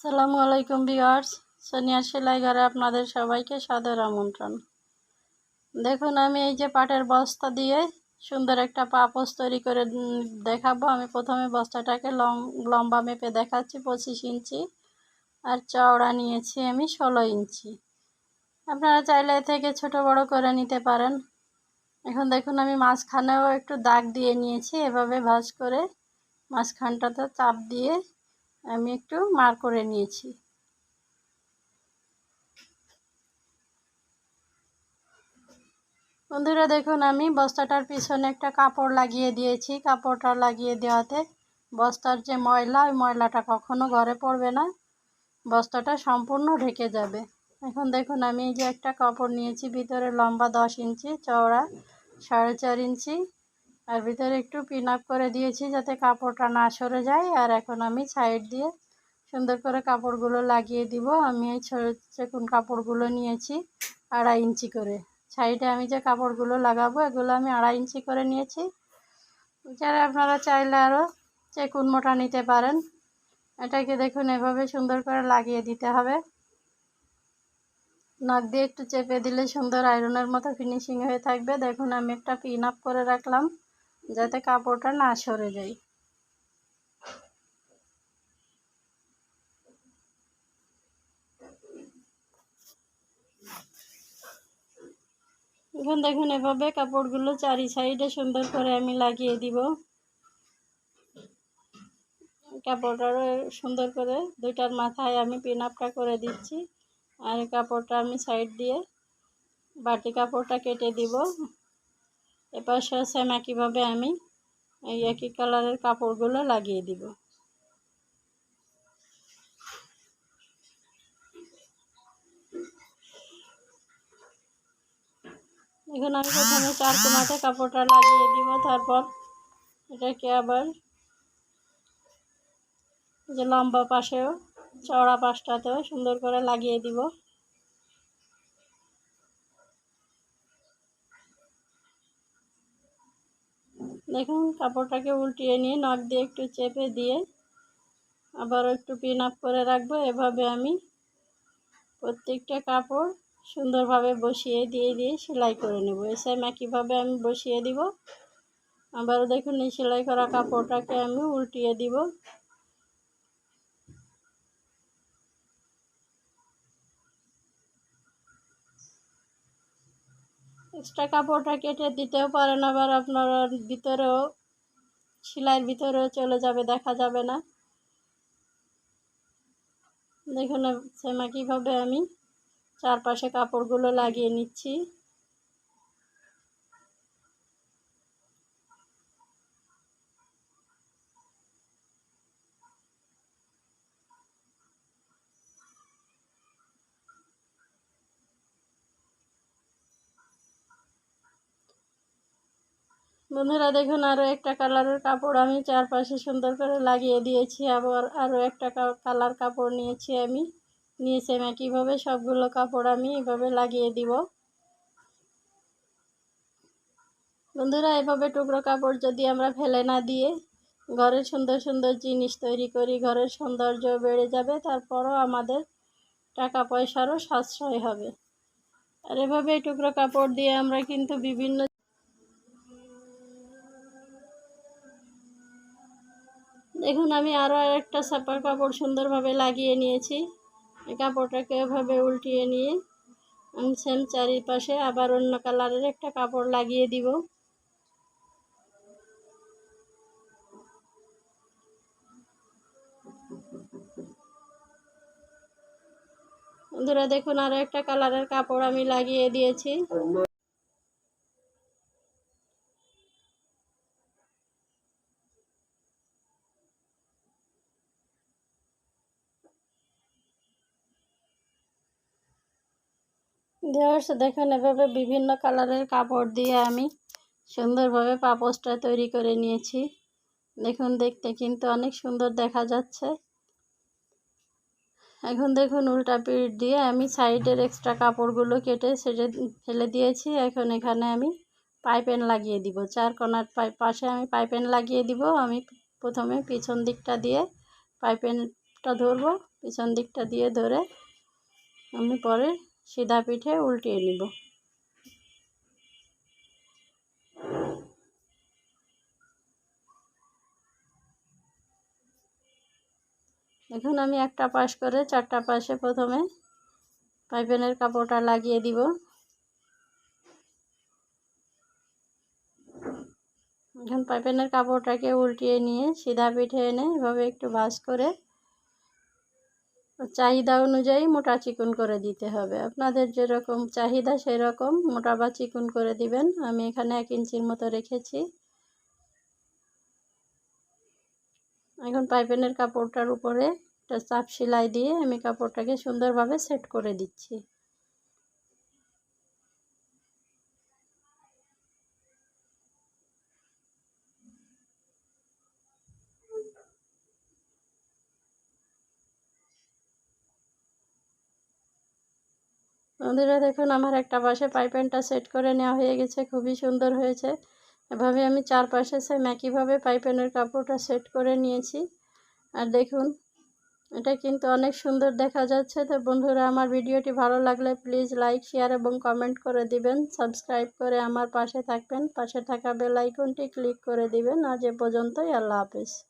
সালামু আলাইকুম ভিউয়ার্স, সোনিয়া সেলাই ঘরে আপনাদের সবাইকে সাদর আমন্ত্রণ। দেখুন, আমি এই যে পাটের বস্তা দিয়ে সুন্দর একটা পাপোস তৈরি করে দেখাবো। আমি প্রথমে বস্তাটাকে লং, লম্বা মেপে দেখাচ্ছি, পঁচিশ ইঞ্চি, আর চওড়া নিয়েছি আমি ষোলো ইঞ্চি। আপনারা চাইলে থেকে ছোট বড় করে নিতে পারেন। এখন দেখুন, আমি মাঝখানেও একটু দাগ দিয়ে নিয়েছি, এভাবে ভাজ করে মাঝখানটাতে চাপ দিয়ে আমি একটু মার করে নিয়েছি। বন্ধুরা দেখুন, আমি বস্তাটার পিছনে একটা কাপড় লাগিয়ে দিয়েছি। কাপড়টা লাগিয়ে দেওয়াতে বস্তার যে ময়লা, ওই ময়লাটা কখনো ঘরে পড়বে না। বস্তাটা সম্পূর্ণ ঢেকে যাবে। এখন দেখুন, আমি যে একটা কাপড় নিয়েছি, ভিতরে লম্বা দশ ইঞ্চি, চওড়া সাড়ে চার ইঞ্চি। আর ভিতরে একটু পিন আপ করে দিয়েছি যাতে কাপড়টা না সরে যায়। আর এখন আমি সাইড দিয়ে সুন্দর করে কাপড়গুলো লাগিয়ে দিব। আমি এই চেকুন কাপড়গুলো নিয়েছি আড়াই ইঞ্চি করে। সাইডে আমি যে কাপড়গুলো লাগাবো, এগুলো আমি আড়াই ইঞ্চি করে নিয়েছি। যারা আপনারা চাইলে আরও চেকুন মোটা নিতে পারেন। এটাকে দেখুন, এভাবে সুন্দর করে লাগিয়ে দিতে হবে। নাক দিয়ে একটু চেপে দিলে সুন্দর আয়রনের মতো ফিনিশিং হয়ে থাকবে। দেখুন, আমি একটা পিন আপ করে রাখলাম। যাতে কাপড়টা না সরে যায়। এখন দেখুন, এভাবে কাপড়গুলো চারি সাইডে সুন্দর করে আমি লাগিয়ে দিব। কাপড়টারও সুন্দর করে দুইটার মাথায় আমি পিন আপটা করে দিচ্ছি। আর কাপড়টা আমি সাইড দিয়ে বাটি কাপড়টা কেটে দিব। এবার সেম একইভাবে আমি এই একই কালারের কাপড়গুলো লাগিয়ে দিব। এখন আমি প্রথমে চার কোনাতে কাপড়টা লাগিয়ে দিব, তারপর এটাকে আবার যে লম্বা পাশেও, চওড়া পাশটাতেও সুন্দর করে লাগিয়ে দিব। দেখুন, কাপড়টাকে উল্টিয়ে নিয়ে নখ দিয়ে একটু চেপে দিয়ে আবারও একটু পিন আপ করে রাখব। এভাবে আমি প্রত্যেকটা কাপড় সুন্দরভাবে বসিয়ে দিয়ে দিয়ে সেলাই করে নেব। সেম একইভাবে আমি বসিয়ে দিব। আবারও দেখুন, এই সেলাই করা কাপড়টাকে আমি উল্টিয়ে দিব। এক্সট্রা কাপড়টা কেটে দিতেও পারেন আবার আপনার ভিতরেও, সেলাইয়ের ভিতরেও চলে যাবে, দেখা যাবে না। দেখুন, সেমা কীভাবে আমি চারপাশে কাপড়গুলো লাগিয়ে নিচ্ছি। বন্ধুরা দেখুন আরও একটা কালারের কাপড় আমি চারপাশে সুন্দর করে লাগিয়ে দিয়েছি। আবার আরও একটা কালার কাপড় নিয়েছি আমি। নিয়েছি সেম একইভাবে সবগুলো কাপড় আমি এভাবে লাগিয়ে দিব। বন্ধুরা, এভাবে টুকরো কাপড় যদি আমরা ফেলে না দিয়ে ঘরের সুন্দর সুন্দর জিনিস তৈরি করি, ঘরের সৌন্দর্য বেড়ে যাবে, তারপরও আমাদের টাকা পয়সারও সাশ্রয় হবে। আর এভাবে টুকরো কাপড় দিয়ে আমরা কিন্তু বিভিন্ন দেখুন আমি আরও একটা সাপার কাপড় সুন্দরভাবে লাগিয়ে নিয়েছি। এই কাপড়টাকে এভাবে উল্টিয়ে নিয়ে আমি সেম চারিপাশে আবার অন্য কালারের একটা কাপড় লাগিয়ে দিব। বন্ধুরা, দেখুন আরও একটা কালারের কাপড় আমি লাগিয়ে দিয়েছি। ভিউয়ার্স দেখুন, এভাবে বিভিন্ন কালারের কাপড় দিয়ে আমি সুন্দরভাবে পাপোসটা তৈরি করে নিয়েছি। দেখুন, দেখতে কিন্তু অনেক সুন্দর দেখা যাচ্ছে। এখন দেখুন, উল্টা পিঠ দিয়ে আমি সাইডের এক্সট্রা কাপড়গুলো কেটে সেটে ফেলে দিয়েছি। এখন এখানে আমি পাইপেন লাগিয়ে দিব। চার কোনার পাশে আমি পাইপেন লাগিয়ে দিব। আমি প্রথমে পিছন দিকটা দিয়ে পাইপেন দিকটা ধরবো। পিছন দিকটা দিয়ে ধরে আমি পরে সিধা পিঠে উল্টিয়ে নিব। এখন আমি একটা পাশ করে চারটা পাশে প্রথমে পাইপেনের কাপড়টা লাগিয়ে দিব। এখন পাইপেনের কাপড়টাকে উল্টিয়ে নিয়ে সিধা পিঠে এনে এভাবে একটু ভাজ করে চাহিদা অনুযায়ী মোটা চিকন করে দিতে হবে। আপনাদের যেরকম চাহিদা সেরকম মোটা বা চিকন করে দিবেন। আমি এখানে এক ইঞ্চির মতো রেখেছি। এখন পাইপেনের কাপড়টার উপরে একটা চাপ সেলাই দিয়ে আমি কাপড়টাকে সুন্দরভাবে সেট করে দিচ্ছি। বন্ধুরা দেখুন, আমার একটা পাশে পাইপেনটা সেট করে নেওয়া হয়ে গেছে, খুবই সুন্দর হয়েছে। এভাবে আমি চারপাশে সেম একইভাবে পাইপেনের কাপড়টা সেট করে নিয়েছি। আর দেখুন, এটা কিন্তু অনেক সুন্দর দেখা যাচ্ছে। তো বন্ধুরা, আমার ভিডিওটি ভালো লাগলে প্লিজ লাইক শেয়ার এবং কমেন্ট করে দিবেন। সাবস্ক্রাইব করে আমার পাশে থাকবেন। পাশে থাকা বেল আইকনটি ক্লিক করে দিবেন। আজ এ পর্যন্তই, আল্লাহ হাফেজ।